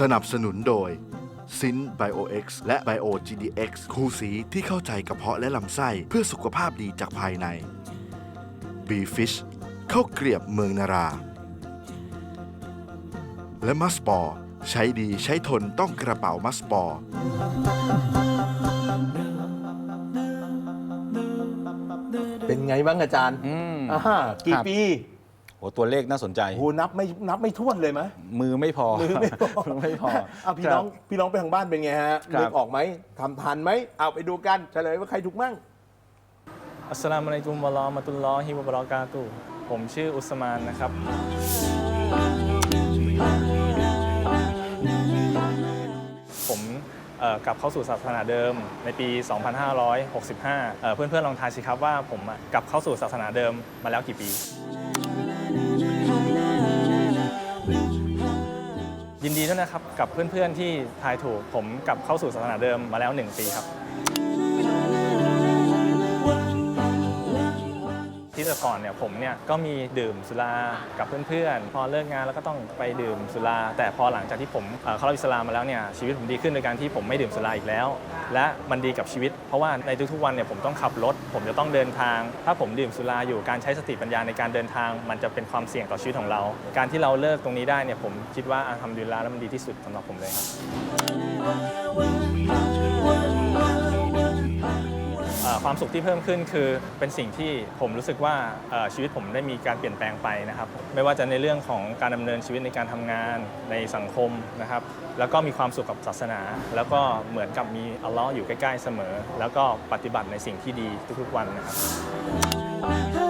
สนับสนุนโดยซินไบโอเอ็กซ์และไบโอ GDX คู่สีที่เข้าใจกระเพาะและลำไส้เพื่อสุขภาพดีจากภายใน b f i s h ข้าวเกรียบเมืองนารา และมัสปอร์ใช้ดีใช้ทนต้องกระเป๋ามัสปอร์เป็นไงบ้างอาจารย์อืมอ่ากี่ครับปี โอ้ตัวเลขน่าสนใจโหนับไม่นับไม่ถ้วนเลยไหม มือไม่พอมือไม่พอ มือไม่พอเอาพี่ครับน้องพี่น้องไปทางบ้านเป็นไงฮะครับ นึกออกไหมทำทันไหมเอาไปดูกันเฉลยว่าใครถูกมั่ง อัสสลามุอะลัยกุมวะเราะห์มะตุลลอฮิวะบะเราะกาตุฮ์ผมชื่ออุสมานนะครับ ผมเอ่อกลับเข้าสู่ศาสนาเดิมในปี 2565เอ่อเพื่อนๆลองทายสิครับว่าผมอะกลับเข้าสู่ศาสนาเดิมมาแล้วกี่ปี ดีด้วยนะครับ กับเพื่อนๆที่ทายถูกผมกลับเข้าสู่ศาสนาเดิมมาแล้ว 1 ปีครับ ที่แต่ก่อนเนี่ยผมเนี่ยก็มีดื่มสุรากับเพื่อนๆ พอเลิกงานแล้วก็ต้องไปดื่มสุรา แต่พอหลังจากที่ผมเอ่อเข้ารับอิสลามมาแล้วเนี่ยชีวิตผมดีขึ้นโดยการที่ผมไม่ดื่มสุราอีกแล้ว และมันดีกับชีวิต เพราะว่าในทุกๆวันเนี่ยผมต้องขับรถ ผมจะต้องเดินทาง ถ้าผมดื่มสุราอยู่การใช้สติปัญญาในการเดินทาง มันจะเป็นความเสี่ยงต่อชีวิตของเรา การที่เราเลิกตรงนี้ได้เนี่ยผมคิดว่าอัลฮัมดุลิลลาห์แล้วมันดีที่สุดสำหรับผมเลยครับ ความสุขที่เพิ่มขึ้นคือเป็นสิ่งที่ผมรู้สึกว่าชีวิตผมได้มีการเปลี่ยนแปลงไปนะครับ ไม่ว่าจะในเรื่องของการดำเนินชีวิตในการทำงานในสังคมนะครับ แล้วก็มีความสุขกับศาสนา แล้วก็เหมือนกับมีอัลลอฮ์อยู่ใกล้ๆเสมอ แล้วก็ปฏิบัติในสิ่งที่ดีทุกๆวันนะครับ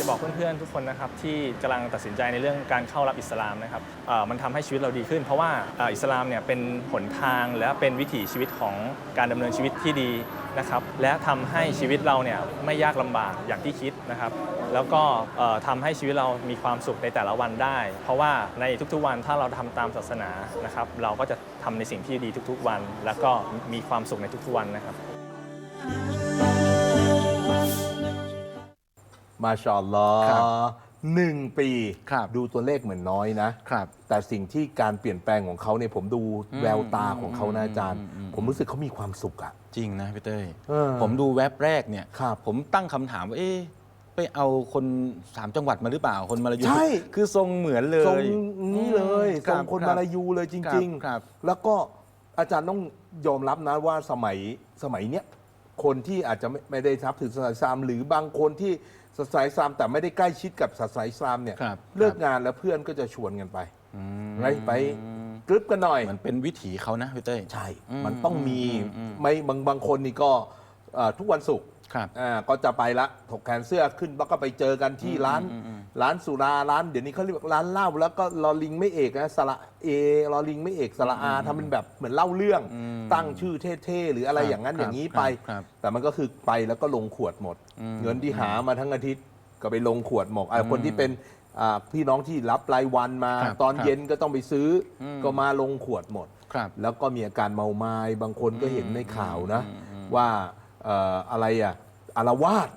จะบอกเพื่อนๆทุกคนนะครับที่กำลังตัดสินใจในเรื่องการเข้ารับอิสลามนะครับมันทำให้ชีวิตเราดีขึ้น เพราะว่าอิสลามเนี่ยเป็นหนทางและเป็นวิถีชีวิตของการดำเนินชีวิตที่ดีนะครับและทำให้ชีวิตเราเนี่ยไม่ยากลำบากอย่างที่คิดนะครับแล้วก็เอ่อทำให้ชีวิตเรามีความสุขในแต่ละวันได้ เพราะว่าในทุกๆวันถ้าเราทำตามศาสนานะครับเราก็จะทำในสิ่งที่ดีทุกๆวัน แล้วก็มีความสุขในทุกๆวันนะครับ มาชาอัลลอฮ์ครับหนึ่งปี ครับดูตัวเลขเหมือนน้อยนะ ครับแต่สิ่งที่การเปลี่ยนแปลงของเขาเนี่ยผมดูแววตาของเขานะอาจารย์อืมอืมผมรู้สึกเขามีความสุขอะ จริงนะพี่เต้ยเออผมดูแว็บแรกเนี่ย ครับผมตั้งคำถามว่าเอ๊ะไปเอาคนสามจังหวัดมาหรือเปล่าคนมาลายูใช่ คือทรงเหมือนเลย ทรงนี้เลยอืมทรงคนรับมาลายูเลยจครับริงครับๆ แล้วก็อาจารย์ต้องยอมรับนะว่าสมัยสมัยเนี้ยคนที่อาจจะไม่ไม่ได้ทับถือศาสนาอิสลามหรือบางคนที่ ศาสนาอิสลามแต่ไม่ได้ใกล้ชิดกับศาสนาอิสลามเนี่ยครับเลิกงานแล้วเพื่อนก็จะชวนกันไปอืมไปไปกรึบกันหน่อยมันเป็นวิถีเขานะพี่เต้ย ใช่อืมมันต้องมีอืมอืมไม่บางบางคนนี่ก็เอ่อทุกวันศุกร์ครับ อ่าก็จะไปละถกแขนเสื้อขึ้นแล้วก็ไปเจอกันที่ร้าน อืมอืม ร้านสุราร้านเดี๋ยวนี้เขาเรียกว่าร้านเหล้าแล้วก็ลอลิงไม่เอกนะสระเอลอลิงไม่เอกสระอาทำเป็นแบบเหมือนเล่าเรื่องอืมตั้งชื่อเท่ๆหรืออะไรครับอย่างนั้นครับอย่างนี้ครับไป ครับแต่มันก็คือไปแล้วก็ลงขวดหมดอืมเงินที่หามาทั้งอาทิตย์ก็ไปลงขวดหมดอะอืมคนที่เป็นอ่าพี่น้องที่รับรายวันมา ครับตอนครับ เย็นก็ต้องไปซื้ออมก็มาลงขวดหมด ครับ แล้วก็มีอาการเมาไม้บางคนก็เห็นในข่าวนะอืมอืมว่าเอ่ออะไรอะอารวาส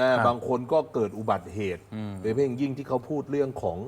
นะครับบางคนก็เกิดอุบัติเหตุอืมโดยเฉพาะอย่างยิ่งที่เขาพูดเรื่องของ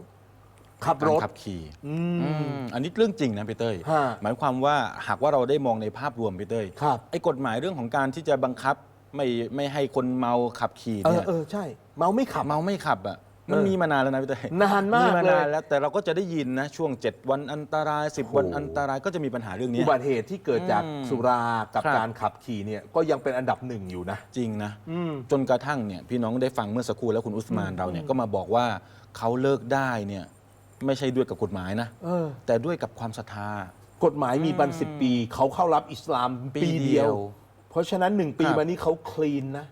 ขับรถ การขับขี่อือืมมอันนี้เรื่องจริงนะพี่เต้ยฮะหมายความว่าหากว่าเราได้มองในภาพรวมพี่เต้ยครับ ไอ้กฎหมายเรื่องของการที่จะบังคับไม่ไม่ให้คนเมาขับขี่เอเนี่อย เออใช่ เมาไม่ขับ เมาไม่ขับอะ มันเออมีมานานแล้วนะพี่เต้ยนานมากมาเลย นานแล้วแต่เราก็จะได้ยินนะช่วง 7 วันอันตราย 10 วันอันตรายก็จะมีปัญหาเรื่องนี้ อุบัติเหตุที่เกิดจากอืมสุรากับครับ การขับขี่เนี่ยก็ยังเป็นอันดับหนึ่งอยู่นะ จริงนะอืมจนกระทั่งเนี่ยพี่น้องได้ฟังเมื่อสักครู่แล้วคุณอุสมานเราเนี่ยก็มาบอกว่าเขาเลิกได้เนี่ยไม่ใช่ด้วยกับกฎหมายนะเออ แต่ด้วยกับความศรัทธา กฎหมายมีบันสิบปี เขาเข้ารับอิสลามปีปีเดียวเดียว เพราะฉะนั้นหนึ่งปีครับมานี้เขาคลีนนะ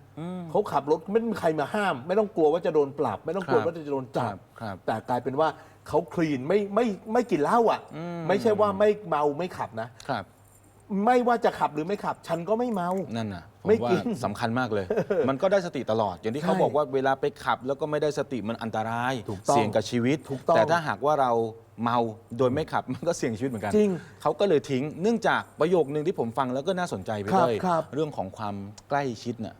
เขาขับรถไม่มีใครมาห้าม ไม่ต้องกลัวว่าจะโดนปรับ ไม่ต้องกลัวครับว่าจะโดนจับครับครับแต่กลายเป็นว่าเขาคลีนไม่ไม่ไม่กินเหล้าอะอืมไม่ใช่ว่าไม่เมาไม่ขับนะครับ ไม่ว่าจะขับหรือไม่ขับ ฉันก็ไม่เมา นั่นนะผมไม่ว่ากินสำคัญมากเลย มันก็ได้สติตลอด อย่างที่เขาใช่บอกว่าเวลาไปขับ แล้วก็ไม่ได้สติมันอันตราย ถูกต้องเสี่ยงกับชีวิต ถูกต้องแต่ถ้าหากว่าเราเมาโดยไม่ขับ มันก็เสี่ยงชีวิตเหมือนกันจริงเขาก็เลยทิ้ง เนื่องจากประโยคนึงที่ผมฟังแล้วก็น่าสนใจไปครับเลยครับ เรื่องของความใกล้ชิดน่ะ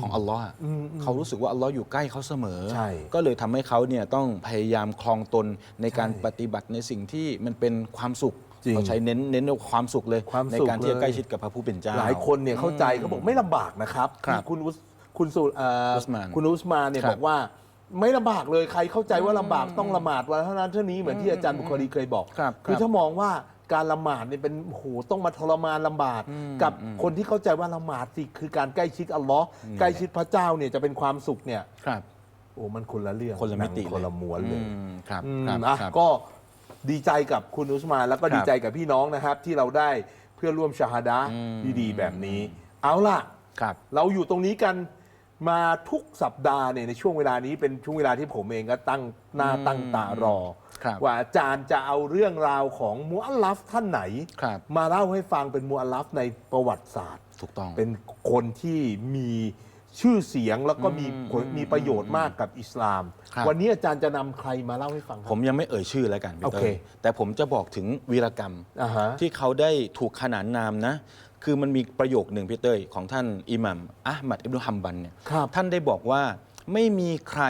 ของอัลลอฮ์อะเขารู้สึกว่าอัลลอฮ์อยู่ใกล้เขาเสมอ ใช่ก็เลยทำให้เขาเนี่ยต้องพยายามคลองตนในการใช่ปฏิบัติในสิ่งที่มันเป็นความสุขจริงเขาใช้เน้นเน้นความสุขเลย ความในสุขการที่จะเลย ใกล้ชิดกับพระผู้เป็นเจ้า หลายคนเนี่ยเข้าใจเขาบอกไม่ลำบากนะครับครับที่คุณอุสคุณสุเอ่ออุสมานคุณอุสมานเนี่ยครับ บอกว่าไม่ลำบากเลยใครเข้าใจว่าลำบากต้องละหมาดวันเท่านั้นเท่านี้เหมือนที่อาจารย์บุคลีเคยบอกครับ คือครับถ้ามองว่า การละหมาดเนี่ยเป็นโอ้โหต้องมาทรมานลำบากกับคนที่เข้าใจว่าละหมาดสิคือการใกล้ชิดอัลลอฮ์ใกล้ชิดพระเจ้าเนี่ยจะเป็นความสุขเนี่ย ครับ โอ้มันคนละเรื่องคนละมิติหงคนละม้วนเลยอืมครับอืมครับอะครับ ก็ดีใจกับคุณอุสมานแล้วก็ครับดีใจกับพี่น้องนะครับ ที่เราได้เพื่อนร่วมชาฮาดะห์อืม ดีๆแบบนี้ เอาล่ะ ครับ เราอยู่ตรงนี้กันมาทุกสัปดาห์เนี่ยในช่วงเวลานี้เป็นช่วงเวลาที่ผมเองก็ตั้งหน้าอืมตั้งตารอครับ ว่าอาจารย์จะเอาเรื่องราวของมูอัลลัฟท่านไหนครับมาเล่าให้ฟังเป็นมูอัลลัฟในประวัติศาสตร์ถูกต้องเป็นคนที่มีชื่อเสียงแล้วก็มีผลมีประโยชน์มากกับอิสลามครับวันนี้อาจารย์จะนำใครมาเล่าให้ฟังครับผมยังไม่เอ่ยชื่อแล้วกันพี่โอเต้เคยแต่ผมจะบอกถึงวีรกรรมอ่าฮะที่เขาได้ถูกขนานนามนะ คือมันมีประโยคหนึ่งพี่เต้ยของท่านอิหมัมอะห์มัดอิบนุฮัมบันเนี่ยครับท่านได้บอกว่า ไม่มีใคร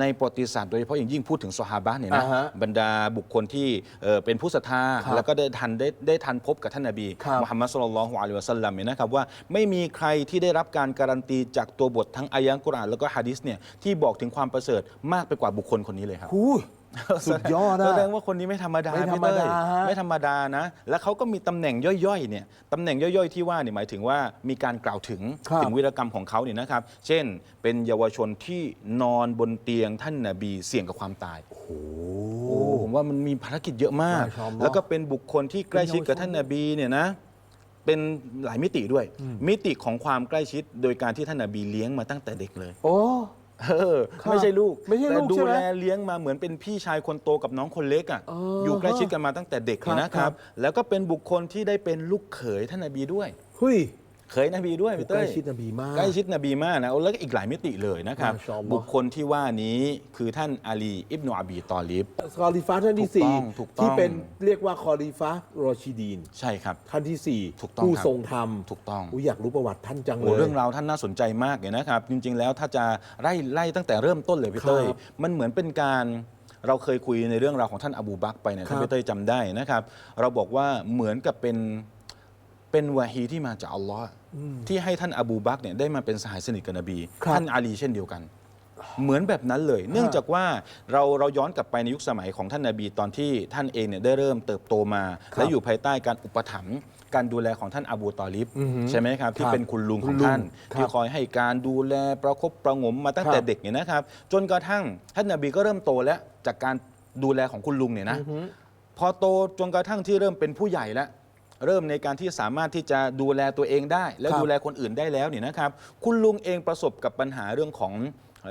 ในประวัติศาสตร์โดยเฉพาะอย่างยิ่งพูดถึงสฮาบะห์เนี่ยนะอ่าฮะบรรดาบุคคลที่เอ่อเป็นผู้ศรัทธาครับแล้วก็ได้ทันได้ได้ทันพบกับท่านนบีครับมุฮัมมัดสุลลัลลอฮุอะลัยฮิวะสัลลัมเนี่ยนะครับว่าไม่มีใครที่ได้รับการการันตีจากตัวบททั้งอายะห์กุรอานแล้วก็ฮะดิษเนี่ยที่บอกถึงความประเสริฐมากไปกว่าบุคคลคนนี้เลยครับ หูย สุดยอดแสนะดงว่าคนนี้ไม่ธรรมดาไม่ธรรมดาพี่เต้ยฮะไม่ธรรมดานะ แล้วเขาก็มีตำแหน่งย่อยๆเนี่ยตำแหน่งย่อยๆที่ว่าเนี่ยหมายถึงว่ามีการกล่าวถึงครับถึงวีรกรรมของเขาเนี่ยนะครับ เช่น เป็นเยาวชนที่นอนบนเตียงท่านนบีเสี่ยงกับความตาย โอ้โหโอ้ผมว่ามันมีภารกิจเยอะมากมาชาอัลลอฮ์แล้วก็เป็นบุคคลที่ใกล้ชิดกับท่านนบีเนี่ยนะ เป็นหลายมิติด้วย มิติของความใกล้ชิด โดยการที่ท่านนบีเลี้ยงมาตั้งแต่เด็กเลย โอ้ เออครับไม่ใช่ลูกไม่ใช่ลูกแต่ดูใช่ไหมแลเลี้ยงมาเหมือนเป็นพี่ชายคนโตกับน้องคนเล็กอะเออออยู่ใกล้ชิดกันมาตั้งแต่เด็กเนี่ยนะคครัรับ บ แล้วก็เป็นบุคคลที่ได้เป็นลูกเขยท่านนบีด้วยหุย เขยนบีด้วยพี่ใกเต้ล้ยชิดนบีมาก ใกล้ชิดนบีมากนะแล้วก็อีกหลายมิติเลยนะครับ มาชาอัลลอฮ์ บุคคลที่ว่านี้คือท่านอาลีอิบนาอบีตอลิบ คอลิฟ้าท่านที่ถูสี่กต้องถูกต้อง ที่เป็นเรียกว่าคอลิฟ้ารอชิดีน ใช่ครับ ท่านที่สี่ถูกต้องผู้ครับทรงธรรมถูกต้อง ยอยากรู้ประวัติท่านจังเลโอ้ย เรื่องราวท่านน่าสนใจมากเลยนะครับ จริง ๆ แล้วถ้าจะไล่ไล่ตั้งแต่เริ่มต้นเลยพี่เต้ยครับมันเหมือนเป็นการเราเคยคุยในเรื่องราวของท่านอบูบักรไปเนี่ยครัท่าบนพี่เต้ยจำได้นะครับ เราบอกว่าเหมือนกับเป็น เป็นวาฮีที่มาจากอัลลอฮ์ที่ให้ท่านอบูบักรเนี่ยได้มาเป็นสหายสนิทกับนบีครับท่านอาลีเช่นเดียวกัน เหมือนแบบนั้นเลย เนื่องจากว่าเราเราย้อนกลับไปในยุคสมัยของท่านนาบีตอนที่ท่านเองเนี่ยได้เริ่มเติบโตมาครับและอยู่ภายใต้การอุปถัมภ์การดูแลของท่านอบูตอลิบอือฮึใช่ไหมครับ ที่ครับเป็นคุณลุงคุขอณงลุงท่านครับที่คอยให้การดูแลประคบประหงมมาตั้งแต่ครับเด็กเนี่ยนะครับ จนกระทั่งท่านนาบีก็เริ่มโตแล้วจากการดูแลของคุณลุงเนี่ยนะพอโตจนกระทั่งที่เริ่มเป็นผู้ใหญ่แล้ว เริ่มในการที่สามารถที่จะดูแลตัวเองได้ และครับ ดูแลคนอื่นได้แล้วเนี่ยนะครับ คุณลุงเองประสบกับปัญหาเรื่องของ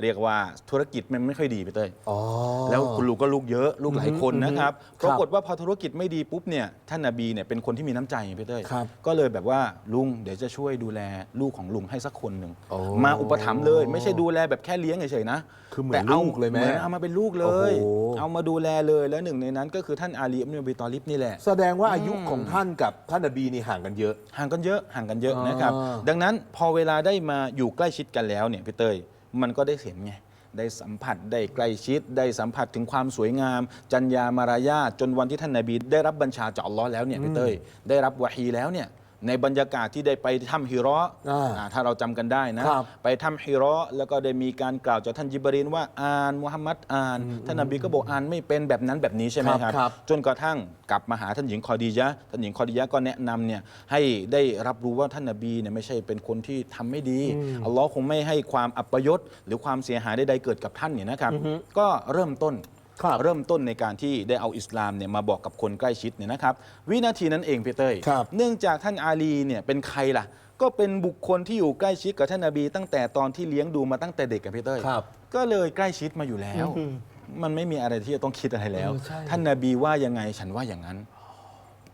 เรียกว่าธุรกิจมันไม่ค่อยดีไปเต้ยอ๋อ แล้วคุณลุงก็ลูกเยอะลูกหลายคนนะครับอืมปรากฏว่าพอธุรกิจไม่ดีปุ๊บเนี่ยท่านนาบีเนี่ยเป็นคนที่มีน้ำใจไงพี่เต้ยครับก็เลยแบบว่าลุงเดี๋ยวจะช่วยดูแลลูกของลุงให้สักคนหนึ่งโอ้มาอุปถัมภ์เลย ไม่ใช่ดูแลแบบแค่เลี้ยงเฉยๆนะคือเหมือนแต่าลูกเลยไหมเหมือนเอามาเป็นลูกเลย โอ้โห เอามาดูแลเลยแล้วหนึ่งในนั้น ก็คือท่านอาลีอิบนุบีตอลิบนี่แหละ แสดงว่าอายุของท่านกับท่านนบีนี่ห่างกันเยอะ ห่างกันเยอะห่างกันเยอะอ่านนะครับดังนั้นพอเวลาได้มาอยู่ใกล้ชิดกันแล้วเนี่ยพี่เต้ย มันก็ได้เห็นไงได้สัมผัสได้ใกล้ชิด ได้สัมผัสถึงความสวยงาม จัญญามารยาทจนวันที่ท่านนาบีได้รับบัญชาจากอัลลอฮ์แล้วเนี่ยพี่เต้ยได้รับวะฮีแล้วเนี่ย ในบรรยากาศที่ได้ไปถ้ำฮิเราะห์อ่าอ่าถ้าเราจำกันได้นะ ครับไปถ้ำฮิเราะห์แล้วก็ได้มีการกล่าวจากท่านยิบรีนว่าอ่านมุฮัมมัดอ่าน ท่านนบีก็บอกอ่านไม่เป็นแบบนั้นแบบนี้ใช่ไหมครับครับครับจนกระทั่งกลับมาหาท่านหญิงคอดียะห์ท่านหญิงคอดียะห์ก็แนะนำเนี่ยให้ได้รับรู้ว่าท่านนบีเนี่ยไม่ใช่เป็นคนที่ทำไม่ดีอัลลอฮ์คงไม่ให้ความอัปยศหรือความเสียหายใดๆเกิดกับท่านเนี่ยนะครับ ก็เริ่มต้น ครับเริ่มต้นในการที่ได้เอาอิสลามเนี่ยมาบอกกับคนใกล้ชิดเนี่ยนะครับ วินาทีนั้นเองพี่เต้ยครับเนื่องจากท่านอาลีเนี่ยเป็นใครล่ะ ก็เป็นบุคคลที่อยู่ใกล้ชิดกับท่านนบี ตั้งแต่ตอนที่เลี้ยงดูมาตั้งแต่เด็กกับพี่เต้ยครับ ก็เลยใกล้ชิดมาอยู่แล้วอืมมันไม่มีอะไรที่จะต้องคิดอะไรแล้ว เออใช่ ท่านนาบีว่ายังไงฉันว่าอย่างนั้น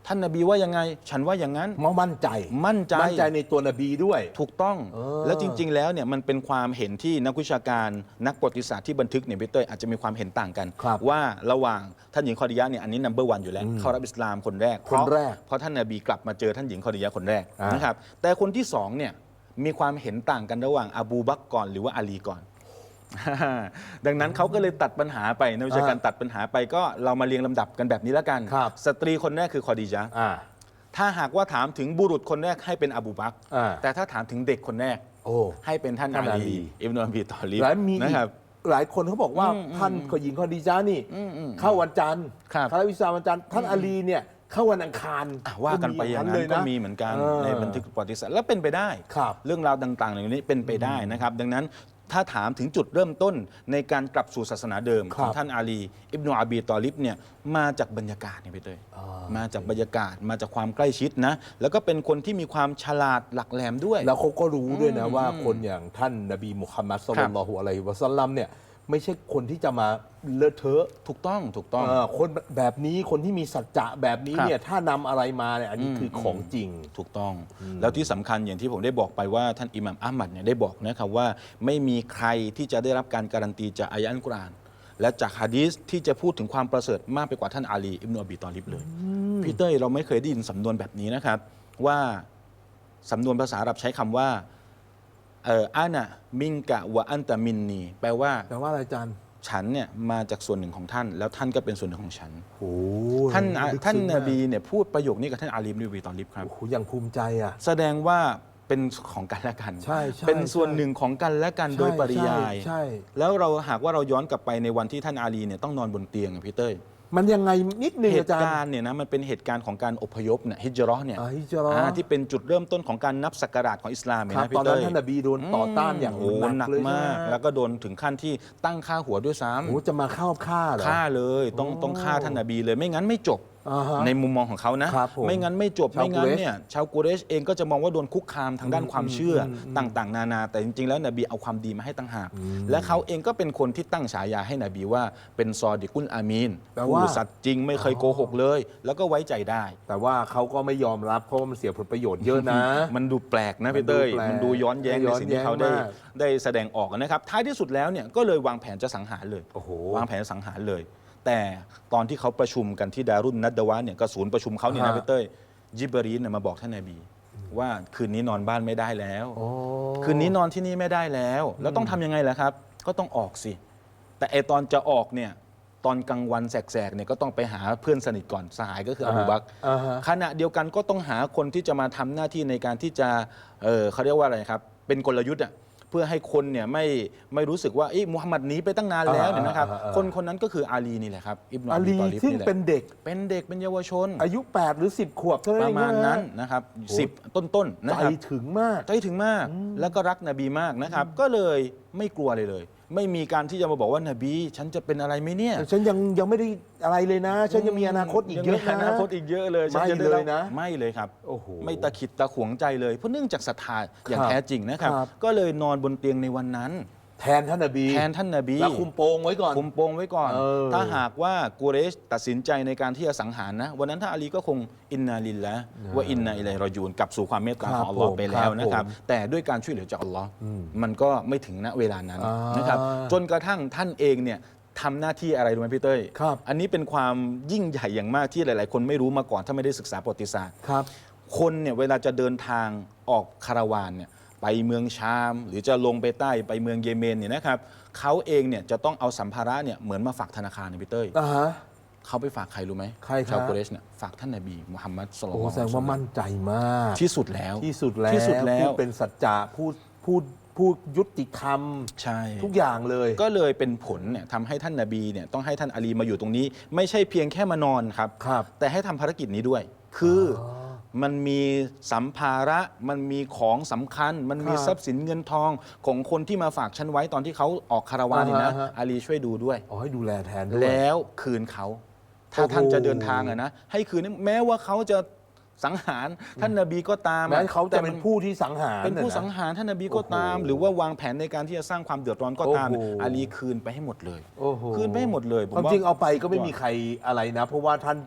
ท่านนาบีว่ายังไง ฉันว่าอย่างนั้น มามั่นใจมั่นใจ มั่นใจในตัวนบีด้วย ถูกต้อง เออ แล้วจริง ๆ แล้วเนี่ยมันเป็นความเห็นที่นักวิชาการนักประวัติศาสตร์ที่บันทึกเนี่ยพี่เต้ยอาจจะมีความเห็นต่างกัน ครับว่าระหว่างท่านหญิงคอดียะห์เนี่ยอันนี้นัมเบอร์วันอยู่แล้ว เขารับอิสลามคนแรกคนแรกเพราะเพราะท่านนาบีกลับมาเจอท่านหญิงคอดียะห์คนแรกอ่าน นะครับแต่คนที่สองเนี่ยมีความเห็นต่างกันระหว่างอบูบักรก่อนหรือว่าอาลีก่อน ดังนั้นเขาก็เลยตัดปัญหาไปในวิชาการตัดปัญหาไปก็เรามาเรียงลำดับกันแบบนี้แล้วกัน ครับ สตรีคนแรกคือคอดีจาอ่า ถ้าหากว่าถามถึงบุรุษคนแรกให้เป็นอบูบักรอ่า แต่ถ้าถามถึงเด็กคนแรก โอ้ ให้เป็นท่านท่านอาอาลี ลีอิบนุอับีตอลิบหลายมีอีนะกครับ หลายคนเขาบอกว่าอืมท่านขหญิงคอดีจานี่อืมอืมเข้าวันจันทร์ครับคาราวิสาวันจันทร์ท่านอาลีเนี่ย เข้าวันอังคารอะว่ากันไปอย่างนั้นเลยก็มีเหมือนกัน เออ ในบันทึกประวัติศาสตร์แล้วเป็นไปได้ ครับเรื่องราวต่างๆเหล่านี้เป็นไปได้นะครับ ดังนั้น ถ้าถามถึงจุดเริ่มต้นในการกลับสู่ศาสนาเดิมคขรับองท่านอาลี อิบนุอาบีตอลิบเนี่ยมาจากบรรยากาศเนี่ยไปเลยอ่ามาจากบรรยากาศมาจากความใกล้ชิดนะ แล้วก็เป็นคนที่มีความฉลาดหลักแหลมด้วย แล้วเขาก็รู้ด้วยนะอืมว่าอืมคนอย่างท่านนบีมุฮัมมัดสุลครัลับลลอฮุอะลัยฮิวะสัลลัมเนี่ย ไม่ใช่คนที่จะมาเลอะเทอะถูกต้องถูกต้อง เออคนแบบนี้คนที่มีสัจจะแบบนี้ครับ เนี่ยถ้านำอะไรมาเนี่ยอันนี้คือของจริง ถูกต้อง แล้วที่สำคัญอย่างที่ผมได้บอกไปว่าท่านอิหม่ามอัลมัดเนี่ยได้บอกนะครับว่าไม่มีใครที่จะได้รับการการันตีจากอายะอัลกุรอาน และจากฮะดีษที่จะพูดถึงความประเสริฐมากไปกว่าท่านอาลีอิบนุอบีตอลิบเลยพี่เต้ยเราไม่เคยได้ยินสำนวนแบบนี้นะครับ ว่าสำนวนภาษาอาหรับใช้คำว่า เอออานะมิงกะวะอันตะมินนีแปลว่าแปลว่าอะไรอาจารย์ฉันเนี่ยมาจากส่วนหนึ่งของท่าน แล้วท่านก็เป็นส่วนหนึ่งของฉัน โอ้ท่านอะลึกท่านซึ้งนมากบีเนี่ยพูดประโยคนี้กับท่านอาลีอิบนุอบีตอลิบครับ โอ้โหอย่างภูมิใจอะ แสดงว่าเป็นของกันและกัน ใช่ใช่เป็นส่วนใช่ หนึ่งของกันและกันโดยปริยาย ใช่ใช่ แล้วเราหากว่าเราย้อนกลับไปในวันที่ท่านอาลีเนี่ยต้องนอนบนเตียงอะพี่เต้ย มันยังไงนิดนึงเหอาตุจารย์การณ์เนี่ยนะมันเป็นเหตุการณ์ของการอพยพเนี่ยฮิจเราะห์เนี่ยอ่าฮิจเราะห์ อ่าที่เป็นจุดเริ่มต้นของการนับศักราชของอิสลามเนี่ยครับนะพี่ตอนนั้นเต้ยท่านนบีโดนต่อต้านอย่างโอ้หนัหนักกเลยมาก ใช่ไหแล้วก็โดนถึงขั้นที่ตั้งค่าหัวด้วยซ้โอ้โหจะมาเข้าฆ่าเหรอำฆ่าเลยต้องต้องฆ่าท่านนบีเลยไม่งั้นไม่จบ อ่าฮะในมุมมองของเขานะ ครับผมไม่งั้นไม่จบ ชาวไม่งั้นกุเรชเนี่ยชาวกุเรชเองก็จะมองว่าโดนคุกคามทางด้านความเชื่ออมอืมต่างๆ นานา แต่จริงๆ แล้วนบีเอาความดีมาให้ตั้งหาก และเขาเองก็เป็นคนที่ตั้งฉายาให้นบีว่าเป็นซอดิกุลอามีนแปลว่า ผู้สัตย์จริงไม่เคยโกหกเลย แล้วก็ไว้ใจได้ แต่ว่าเขาก็ไม่ยอมรับเพราะว่ามันเสียผลประโยชน์เยอะนะ มันดูแปลกนะพี่เต้ย มันดูแปลกมันดูย้อนแย้งในย้อนสิ่งที่เขาได้แย้งมากได้แสดงออกนะครับ ท้ายที่สุดแล้วเนี่ยก็เลยวางแผนจะสังหารเลย โอ้โห วางแผนสังหารเลย แต่ตอนที่เขาประชุมกันที่ดารุนนัดดาวะเนี่ยกระศูนย์ประชุมเขาเนี่ยนะฮะ พี่เต้ยจิบรีนเนี่ยมาบอกท่านนบี ว่าคืนนี้นอนบ้านไม่ได้แล้วโอ้คืนนี้นอนที่นี่ไม่ได้แล้ว แล้วต้องทำยังไงล่ะครับ ก็ต้องออกสิ แต่ไอตอนจะออกเนี่ยตอนกลางวันแสกๆเนี่ยก็ต้องไปหาเพื่อนสนิทก่อนสหายก็คือออ่าฮะบูบักร อ่าฮะ ขณะเดียวกันก็ต้องหาคนที่จะมาทำหน้าที่ในการที่จะเออเขาเรียกว่าอะไรครับ เป็นกลยุทธ์อะ เพื่อให้คนเนี่ยไม่ไม่รู้สึกว่าเอ้มุฮัมมัดหนีไปตั้งนานแล้วเนี่ยนะครับอ่าอ่าอ่าคนคนนั้นก็คืออาลีนี่แหละครับอิบนุอาอาลีลีตอลิบซึ่งนี่แหละเป็นเด็กเป็นเด็กเป็นเยาวชน อายุ 8 หรือ 10 ขวบเท่านั้นปเอระงมาณใช่ไหนั้นนะครับสิบต้นๆนะใจครับถึงมากใจถึงมาก แล้วก็รักนบีมากนะครับ ก็เลยไม่กลัวเลยเลย ไม่มีการที่จะมาบอกว่านบี ฉันจะเป็นอะไรไหมเนี่ย ฉันยังยังไม่ได้อะไรเลยนะ ฉันยังมีอนาคตอีกเยอะงมีนะอนาคตอีกเยอะเลยฉันจะด้ไม่เลยนะ ไม่เลยครับโอ้โหไม่ตะขิดตะขวงใจเลย เพราะเนื่องจากศรัทธาอย่างครับแท้จริงนะครับครับ ก็เลยนอนบนเตียงในวันนั้น แทนท่านนบีแทนท่านนบีแล้วคุมโปงไว้ก่อน คุมโปงไว้ก่อน เออ ถ้าหากว่ากูเรชตัดสินใจในการที่จะสังหารนะ วันนั้นถ้าอาลีก็คงอินนาลิลละว่าอินนาอิลัยรอยูนกลับสู่ความเมตตาคขรัอบงอัลลอฮ์ผมไปแล้วนะครับครับผมแต่ด้วยการช่วยเหลือจากอัลลอฮ์มันก็ไม่ถึงณเวลานั้นอ่านนะครับ จนกระทั่งท่านเองเนี่ยทำหน้าที่อะไรรู้ไหมพี่เต้ยครับ อันนี้เป็นความยิ่งใหญ่อย่างมากที่หลาย ๆ คนไม่รู้มาก่อนถ้าไม่ได้ศึกษาประวัติศาสตร์ ครับ คนเนี่ยเวลาจะเดินทางออกคาราวานเนี่ย ไปเมืองชาม หรือจะลงไปใต้ไปเมืองเยเมนเนี่ยนะครับเขาเองเนี่ยจะต้องเอาสัมภาระเนี่ยเหมือนมาฝากธนาคารในพี่เต้ยอ่าฮะ เขาไปฝากใครรู้ไหมใครครับ ชาวกุเรชเนี่ยฝากท่านนบีมุฮัมมัดสุลลัลโอ้ลอฮุแสดงว่ามั่นใจมาก ที่สุดแล้ว ที่สุดแล้วที่สุดแล้ว พูดเป็นสัจจะพูดพูดพูดยุติธรรม ใช่ ทุกอย่างเลย ก็เลยเป็นผลเนี่ยทำให้ท่านนบีเนี่ยต้องให้ท่านอาลีมาอยู่ตรงนี้ ไม่ใช่เพียงแค่มานอนครับ ครับแต่ให้ทำภารกิจนี้ด้วย คืออ มันมีสัมภาระ มันมีของสำคัญ มันมีครับทรัพย์สินเงินทองของคนที่มาฝากฉันไว้ตอนที่เขาออกคาราวานเนี่ยนะอ่าฮะ อาลีช่วยดูด้วย อ๋อให้ดูแลแทนด้วย แล้วคืนเขา ถ้าโอ้โหท่านจะเดินทางอะนะให้คืนแม้ว่าเขาจะสังหารท่านนบีก็ตามแม้เขาจะแต่เป็มันผู้ที่สังหารเป็นผู้ะะ สังหารท่านนบีก็ตาม โอ้โหหรือว่าวางแผนในการที่จะสร้างความเดือดร้อนก็ตามโอ้โห อาลีคืนไปให้หมดเลย โอ้โหคืนไปให้หมดเลยผมความว่า จริงเอาไปก็ไม่มีใครอะไรนะ เพราะว่าท่าน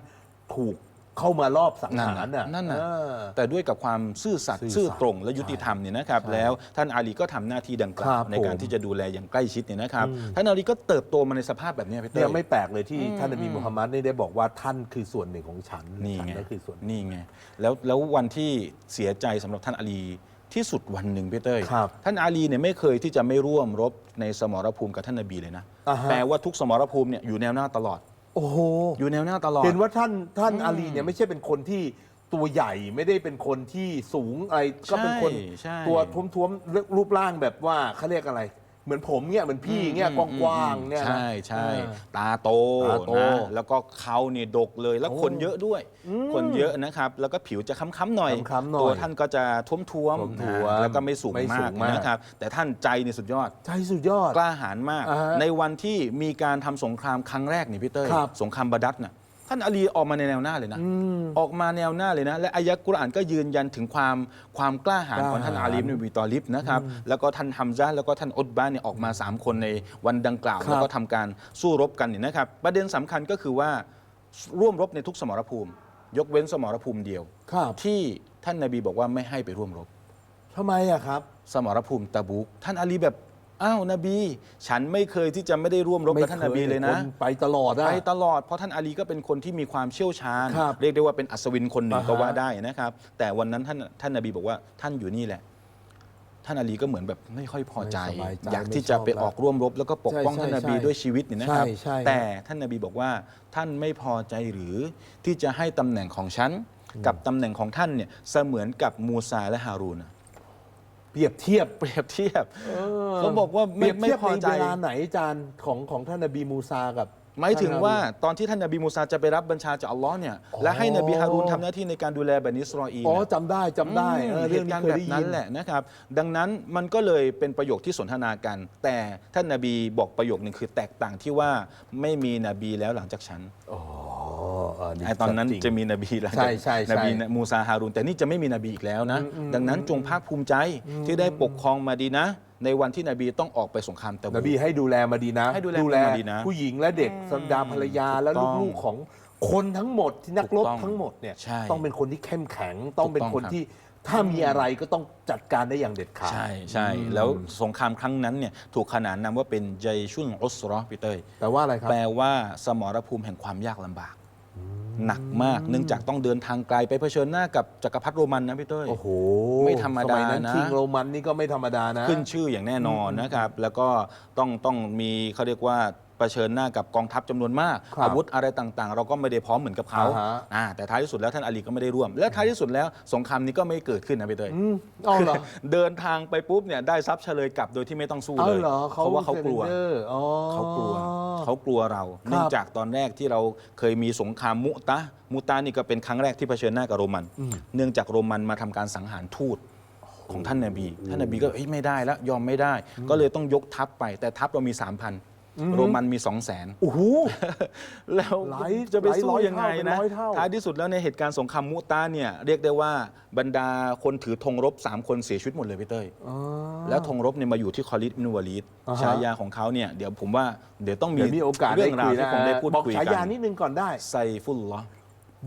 ถูก เข้ามารอบสังนั่นหารน่ะน่ะนั่นน่ะ เออ แต่ด้วยกับความซื่อสัตย์ซื่ซื่ออสัตย์ตรงและยุติธรรมเนี่ยนะครับใช่แล้วท่านอาลีก็ทำหน้าที่ดังกครัล่าวบในการผม ที่จะดูแลอย่างใกล้ชิดเนี่ยนะครับ ท่านอาลีก็เติบโตมาในสภาพแบบเนี้ยพี่เต้เนี่ยย ไม่แปลกเลยที่ท่านนบีมุฮัมมัดนี่ได้บอกว่าท่านคือส่วนหนึ่งของฉันนี่ฉัไงก็คือส่วนนี่ไงแล้วแล้ววันที่เสียใจสำหรับท่านอาลีที่สุดวันหนึ่งพี่เต้ยครับท่านอาลีเนี่ยไม่เคยที่จะไม่ร่วมรบในสมรภูมิกับท่านนบีเลยนะอ่าฮะ แปลว่าทุกสมรภูมิเนี่ยอยู่แนวหน้าตลอด โอ้โหอยู่แนวหน้าตลอด เห็นว่าท่านท่านอาลีเนี่ยไม่ใช่เป็นคนที่ตัวใหญ่ไม่ได้เป็นคนที่สูงอะไรก็เป็นคนใช่ตัวท้วมๆรูปร่างแบบว่าเขาเรียกอะไร เหมือนผมเนี่ยเหมือนพี่เนี่ยกว้างๆเนี่ยนะ ใช่ใช่เออตาโตตาโตนะแล้วก็เขาเนี่ยดกเลยแล้วโอ้คนเยอะด้วย คนเยอะนะครับ แล้วก็ผิวจะค้ำๆหน่อย ค้ำๆหน่อยตัวท่านก็จะท้วมท้วมๆๆนะแล้วก็ไม่สูงไม่สูมากงมาก นะครับ แต่ท่านใจนี่สุดยอดใจสุดยอด กล้าหาญมาก อ่าฮะในวันที่มีการทำสงครามครั้งแรกนี่พี่เต้ยครับ สงครามบาดัดน่ะ ท่านอาลีออกมาในแนวหน้าเลยนะ ออกมาแนวหน้าเลยนะ และอายะกุรอานก็ยืนยันถึงความความกล้าหาญของท่านกล้าหาญอาลีบินอบีตอลิบนะครับแล้วก็ท่านฮัมซะห์แล้วก็ท่านอุตบะห์เนี่ยออกมา 3 คนในวันดังกล่าวครับแล้วก็ทำการสู้รบกันเนี่ยนะครับ ประเด็นสำคัญก็คือว่าร่วมรบในทุกสมรภูมิ ยกเว้นสมรภูมิเดียวครับที่ท่านนบีบอกว่าไม่ให้ไปร่วมรบทำไมอะครับ สมรภูมิตะบุกท่านอาลีแบบ อ้าวนบี ฉันไม่เคยที่จะไม่ได้ร่วมรบกับท่านนบีเลยนะ คไปตลอดอะ ไปตลอดเพราะท่านอาลีก็เป็นคนที่มีความเชี่ยวชาญ ครับเรียกได้ว่าเป็นอัศวินคนหนึ่งอ่าฮะ ก็ว่าได้นะครับ แต่วันนั้นท่านท่านนบีบอกว่าท่านอยู่นี่แหละ ท่านอาลีก็เหมือนแบบไม่ค่อยพอใจ ไม่สบายใจอยากไม่ที่จะชอบไปออกร่วมรบ แล้วก็ปกป้องใช่ท่านนบีใช่ด้วยชีวิตนี่นะครับ ใช่ใช่แต่ท่านนบีบอกว่าท่านไม่พอใจหรือที่จะให้ตำแหน่งของฉันกับตำแหน่งของท่านเนี่ยเสมือนกับมูซาและฮารูนอะ เปรียบเทียบเปรียบเทียบ เขาบอกว่าเปรีไม่ยบไม่เทียบพอในใจ เวลาไหนอาจารย์ของของท่านนบีมูซากับ หมายถึงท่นว่าฮรุนตอนที่ท่านนบีมูซาจะไปรับบัญชาจากอัลลอฮ์เนี่ยอ๋อและให้นบีฮารูนทำหน้าที่ในการดูแลบันิอิสรออีลอ๋อเนี่ยจำได้จำได้เออเหเรื่องตุนี้การณ์เคยแบบได้ยินั้นน แหละนะครับดังนั้นมันก็เลยเป็นประโยคที่สนทนากัน แต่ท่านนบีบอกประโยคหนึ่งคือแตกต่างที่ว่าไม่มีนบีแล้วหลังจากฉันอ๋อเออไอ้ตอนนั้นจริงจะมีนบีหลังใช่จากใช่ใช่ นบีมูซาฮารูนแต่นี่จะไม่มีนบีอีกแล้วนะ ดังนั้นจงภาคภูมิใจที่ได้ปกครองมาดีนะ ในวันที่นบีต้องออกไปสงครามตะบู นบีให้ดูแลมาดีนะให้ดูแลมาดีนะผู้หญิงและเด็กสันดาภรรยาและถูกต้องลูกๆของคนทั้งหมดที่นักรบถูกต้องทั้งหมดเนี่ยใช่ต้องเป็นคนที่เข้มแข็งต้องเป็นถูกต้องคนครับ ที่ถ้ามีอะไรก็ต้องจัดการได้อย่างเด็ดขาด ใช่ใช่แล้วสงครามครั้งนั้นเนี่ยถูกขนานนามว่าเป็นใจชุนอุสรอพี่เต้ยแต่ว่าอะไรครับ แปลว่าสมรภูมิแห่งความยากลำบาก หนักมาก เนื่องจากต้องเดินทางไกลไปเผชิญหน้ากับจักรพรรดิโรมันนะพี่เต้ย โอ้โหไม่ธรรมดาสยนั้นนะคิงโรมันนี่ก็ไม่ธรรมดานะ ขึ้นชื่ออย่างแน่นอนนะครับ แล้วก็ต้องต้องมีเขาเรียกว่า เผชิญหน้ากับกองทัพจำนวนมาก ครับอาวุธอะไรต่างๆ เราก็ไม่ได้พร้อมเหมือนกับเขาอ่าฮะ อ่าแต่ท้ายที่สุดแล้วท่านอาลีก็ไม่ได้ร่วม และท้ายที่สุดแล้วสงครามนี้ก็ไม่เกิดขึ้นนะพี่เต้ยอืมเอาเหรอ เดินทางไปปุ๊บเนี่ยได้ทรัพย์เฉลยกลับโดยที่ไม่ต้องสู้เอาเลยเหรอเพราะว่าเขากลัวเซรนดอร์อ๋อ เขากลัวเขากลัวเราเนื่องจากตอนแรกที่เราเคยมีสงครามมุตะมุตะนี่ก็เป็นครั้งแรกที่เผชิญหน้ากับโรมัน เนื่องจากโรมันมาทำการสังหารทูตของท่านนบี ท่านนบีก็เฮ้ยไม่ได้แล้วยอมไม่ได้ ก็เลยต้องยกทัพไปแต่ทัพเรามี3,000 โรมันมี 2 0 0 0 0 0โอ้โห แล้วหลายจะไปหลายสู้ร้อยยังไงเท่าเป็นนะร้อยเท่า ท้ายที่สุดแล้วในเหตุการณ์สงครามมุตะเนี่ยเรียกได้ว่าบรรดาคนถือธงรบ 3 คนเสียชีวิตหมดเลยพี่เต้ย อ๋อ แล้วธงรบเนี่ยมาอยู่ที่คอลิดอิบนุวาลีดอ่าฮะ ฉายาของเขาเนี่ยเดี๋ยวผมว่าเดี๋ยวต้องมีเดี๋ยวมีโอกาสเรื่ได้องราคุวยที่นะผมได้พูดบอกคุยฉายากันนิดนึงก่อนได้ ไซฟุลลอฮ์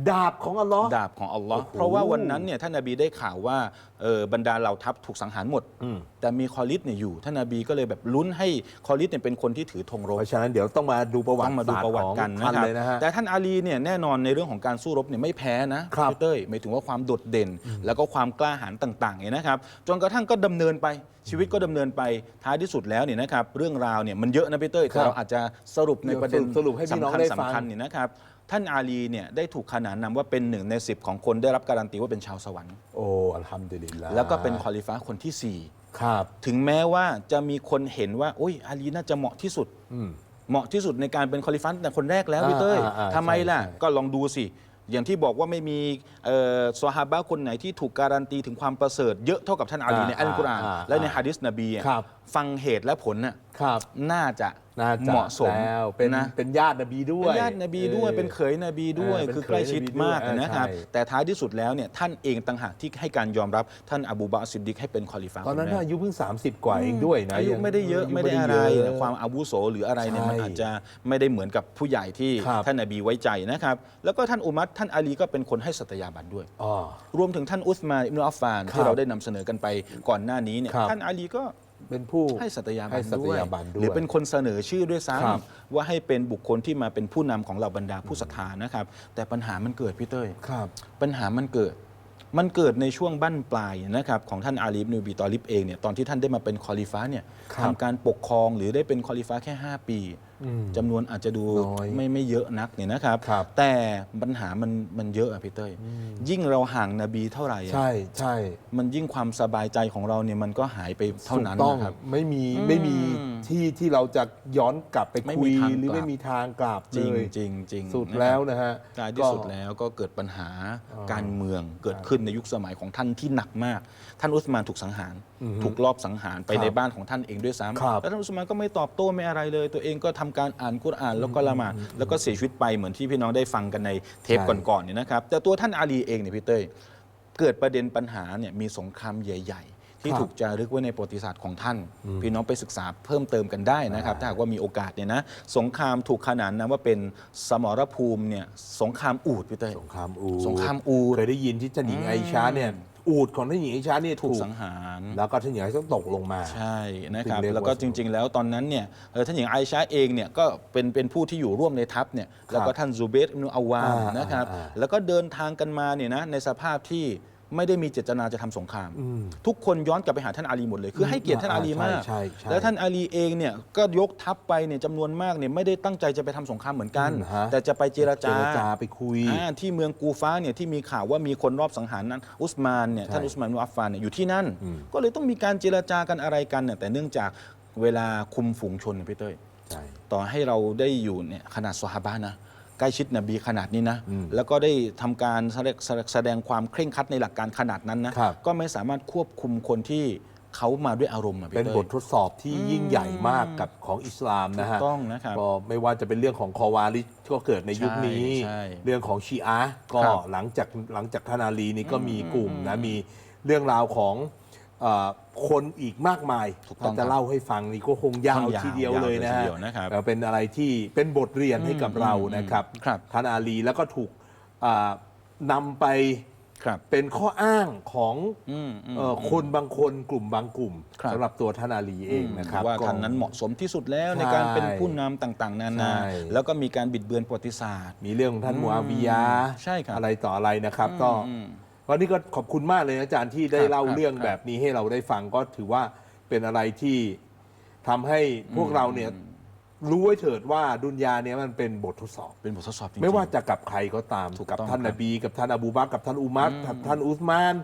ดาบของอัลลอฮ์ ดาบของอัลลอฮ์โอ้โหเพราะว่าวันนั้นเนี่ยท่านนบีได้ข่าวว่าเออบรรดาเหล่าทัพถูกสังหารหมด อืม แต่มีคอลิดเนี่ยอยู่ท่านนบีก็เลยแบบลุ้นให้คอลิดเนี่ยเป็นคนที่ถือธงรบ เพราะฉะนั้นเดี๋ยวต้องมาดูประวัต้ติองมาดูประวัติกันศาสตนะร์ของท่านครับ เลยนะฮะ แต่ท่านอาลีเนี่ยแน่นอนในเรื่องของการสู้รบเนี่ยไม่แพ้นะครับพี่เต้ยหมายถึงว่าความโดดเด่น แล้วก็ความกล้าหาญต่างๆเนี่ยนะครับจนกระทั่งก็ดำเนินไปชีวิตก็ดำเนินไปท้ายที่สุดแล้วเนี่ยนะครับเรื่องราวเนี่ยมันเยอะนะพี่เต้ยครัแต่บเราอาจจะสรุปในประเด็นสรุปให้พี่น้องสำคัญได้ฟัง สำคัญเนี่ยนะครับ ท่านอาลีเนี่ยได้ถูกขนานนามว่าเป็นหนึ่งในสิบของคนได้รับการันตีว่าเป็นชาวสวรรค์โอ้อัลฮัมดุลิลละแล้วก็เป็นคอลิฟ้าคนที่สี่ครับถึงแม้ว่าจะมีคนเห็นว่าโอ้ยอาลีน่าจะเหมาะที่สุด อืม เหมาะที่สุดในการเป็นคอลิฟันแต่คนแรกแล้วอ่าพี่เต้ยอ่าอ่าทำไมล่ะ ใช่ใช่ ก็ลองดูสิ อย่างที่บอกว่าไม่มีเอ่อซอฮาบะคนไหนที่ถูกการันตีถึงความประเสริฐเยอะเท่ากับท่านอาลีอ่าในอัลกุรอานอ่าและในฮะดิษนบีอะครับ ฟังเหตุและผลน่ะครับ น่าจะน่าจะเหมาะสมแล้วเป็นนะ เป็นญาตินบีด้วเป็นยญาตินบีด้วยออเป็นเขยนบีด้วยเออเป็นคือใกล้ชิดเขยนบีด้วยมากเออนะครับใช่แต่ท้ายที่สุดแล้วเนี่ยท่านเองต่างหากที่ให้การยอมรับท่านอบูบะรซิดดิกให้เป็นคอลิฟ้าตอนนั้นคแรกอายุเพิ่ง 30 กว่าเองด้วยนะอายุงไม่ได้เยอะาไม่ได้อะไรเยนะความอาวุโสหรืออะไรเนี่ยใช่มันอาจจะไม่ได้เหมือนกับผู้ใหญ่ที่ครับ ท่านนบีไว้ใจนะครับ แล้วก็ท่านอุมัตท่านอาลีก็เป็นคนให้สัตยาบันด้วย อ๋อ รวมถึงท่านอุสมานอิบนุอัฟฟาน ครับที่เราได้นำเสนอกันไปก่อนหน้านี้เนี่ยครับท่านอาลีก็ เป็นผู้ให้สัตยาบัให้นสัตด้วยยาบันด้วย หรือเป็นคนเสนอชื่อด้วยซ้ครับำว่าให้เป็นบุคคลที่มาเป็นผู้นำของเหล่าบรรดาผู้ศรัทธานะครับ แต่ปัญหามันเกิดพี่เต้ย ครับ ปัญหามันเกิด มันเกิดในช่วงบั้นปลายนะครับของท่านอาลีบนูบีตอลิบเองเนี่ยตอนที่ท่านได้มาเป็นคอลิฟ้าเนี่ยครับ ทำการปกครองหรือได้เป็นคอลิฟ้าแค่ 5 ปีอืมจำนวนอาจจะดูน้อยไม่ไม่เยอะนักเนี่ยนะครับ ครับแต่ปัญหามันมันเยอะอะพี่เต้ยยิ่งเราห่างนบีเท่าไหร่อะใช่ใช่มันยิ่งความสบายใจของเราเนี่ยมันก็หายไปเท่านั้นถูกต้องนะครับ ไม่มีอืมไม่มีที่ที่เราจะย้อนกลับไปไม่คุมียทางหรือกลับ ไม่มีทางกลับจริงเลยจริงจริงสุดนะครับแล้วนะฮะท้ายที่ก็สุดแล้วก็เกิดปัญหาอ๋อการเมืองเกิดขึ้นในยุคสมัยของท่านที่หนักมาก ท่านอุสมานถูกสังหาร อือฮึถูกลอบสังหารไปครับในบ้านของท่านเองด้วยซ้ครับำแล้วท่านอุสมานก็ไม่ตอบโต้ไม่อะไรเลย ตัวเองก็ทำการอ่านกุรอานแล้วก็ละหมาดแล้วก็เสียชีวิตไปเหมือนที่พี่น้องได้ฟังกันในเทปใช่ก่อนๆเนี่ยนะครับ แต่ตัวท่านอาลีเองเนี่ยพี่เต้ยเกิดประเด็นปัญหาเนี่ยมีสงครามใหญ่ ๆที่ครับถูกจารึกไว้ในประวัติศาสตร์ของท่าน พี่น้องไปศึกษาเพิ่มเติมกันได้นะครับ ถ้าหากว่ามีโอกาสเนี่ยนะสงครามถูกขนานนามว่าเป็นสมรภูมิเนี่ยสงครามอูดพี่เต้ยสงครามอูดสงครามอูฐเคยได้ยินที่ท่านหญิงอืมไอชาเนี่ย อูดของท่านหญิงไอชาเนี่ยถูถูกกสังหารแล้วก็ท่านหญิงไอชาต้องตกลงมา ใช่นะครับถึงเรียกว่าแล้วก็จริง ๆ แล้วตอนนั้นเนี่ยเอ่อท่านหญิงไอชาเองเนี่ยก็เป็นเป็นผู้ที่อยู่ร่วมในทัพเนี่ยแล้วก็ท่านซูเบตอิบนุอาวามอ่านนะครับอ่าแล้วก็เดินทางกันมาเนี่ยนะในสภาพที่ ไม่ได้มีเจตนาจะทำสงครามอืมทุกคนย้อนกลับไปหาท่านอาลีหมดเลย คือให้เกียรติท่านอาลีมากใช่ใช่แล้วท่านอาลีเองเนี่ยก็ยกทัพไปเนี่ยจำนวนมากเนี่ยไม่ได้ตั้งใจจะไปทำสงครามเหมือนกันอืมฮะแต่จะไปเจรเจจารจาไปคุยอ่าที่เมืองกูฟ้าเนี่ยที่มีข่าวว่ามีคนรอบสังหารนั้น อุสมานเนี่ยใช่ท่านอุสมานมุอัฟฟานเนี่ยอยู่ที่นั่นอืมก็เลยต้องมีการเจรจากันอะไรกันเนี่ยแต่เนื่องจากเวลาคุมฝูงชนเนี่ยพี่เต้ยใช่ต่อให้เราได้อยู่เนี่ยขนาดสฮาบะห์นะ ใกล้ชิดนบีขนาดนี้นะอืมแล้วก็ได้ทำการแสดงแสดงความเคร่งครัดในหลักการขนาดนั้นนะครับก็ไม่สามารถควบคุมคนที่เขามาด้วยอารมณ์อะพี่เป็นเต้ยบททดสอบที่ยิ่งใหญ่มากกับของอิสลามนะฮะถูกต้องนะครับก็ไม่ว่าจะเป็นเรื่องของคอวาริชก็เกิดในยุคนี้ใช่ใช่เรื่องของชีอะห์ก็ครับหลังจากหลังจากท่านอาลีนี่ก็มีกลุ่มนะมีเรื่องราวของเออ คนอีกมากมายถูกต้องถ้าจะเล่าให้ฟังนี่ก็คงยาวค่อนยาวทีเดียวยาวเลยนะเลยทีฮะเดียวนะครับแต่เป็นอะไรที่เป็นบทเรียนให้กับเราอืมนะครับครับ ท่านอาลีแล้วก็ถูกอ่านำไปครับ เป็นข้ออ้างของอืมอืม เอ่อคนบางคนกลุ่มบางกลุ่มครับ สำหรับตัวท่านอาลีเองนะครับ ว่าก็ท่านนั้นเหมาะสมที่สุดแล้วใช่ในการเป็นผู้นำต่างๆ นานา ใช่ แล้วก็มีการบิดเบือนประวัติศาสตร์ มีเรื่องของท่านมูอาวิยาใช่ครับ อะไรต่ออะไรนะครับ ก็อืม วันนี้ก็ขอบคุณมากเลยนะอาจารย์ที่ได้ครับเล่าครับเรื่องครับแบบนี้ให้เราได้ฟังก็ถือว่าเป็นอะไรที่ทำให้พวกเราเนี่ยรู้ไว้เถิดว่าดุนยาเนี่ยมันเป็นบททดสอบ เป็นบททดสอบจริงๆ ไม่ว่าจะกับใครก็ตามถูกกับต้องท่านครันบบี กับท่านอบูบักรกับท่านอุมัรกับท่านอุสมาน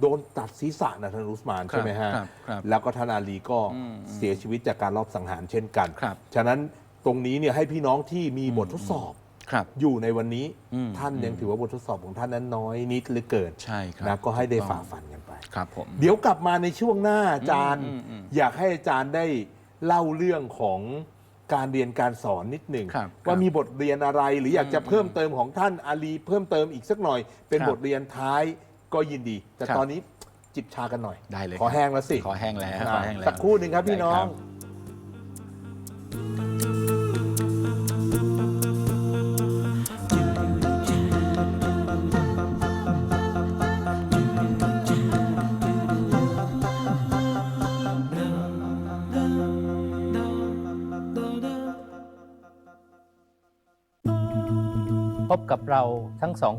โดนตัดศีรษะนะท่านอุสมานครับใช่ไหมฮะครับครับแล้วก็ท่านอาลีก็เสียชีวิตจากการลอบสังหารเช่นกัน ครับ ฉะนั้นตรงนี้เนี่ยให้พี่น้องที่มีบททดสอบ ครับ อยู่ในวันนี้อืมท่านยังถือว่าบททดสอบของท่านนั้นน้อยนิดเหรือเกินใช่ครับนะก็ให้ได้ถูกต้อง ฝ่าฟันกันไป ครับผม เดี๋ยวกลับมาในช่วงหน้าอาจารย์ อืมอืมอยากให้อาจารย์ได้เล่าเรื่องของการเรียนการสอนนิดหนึ่งครับว่าครับมีบทเรียนอะไรหรืออยากจะเพิ่มเติมของท่านอาลีเพิ่มเติมอีกสักหน่อย เป็นครับบทเรียนท้ายก็ยินดี แต่ครับตอนนี้จิบชากันหน่อยได้เลยขอครับ แห้งแล้วสิขอแห้งแล้วอ่าขอแห้งแล้วสักครู่หนึ่งครับพี่น้อง ได้ครับพบ กับเราทั้งสอง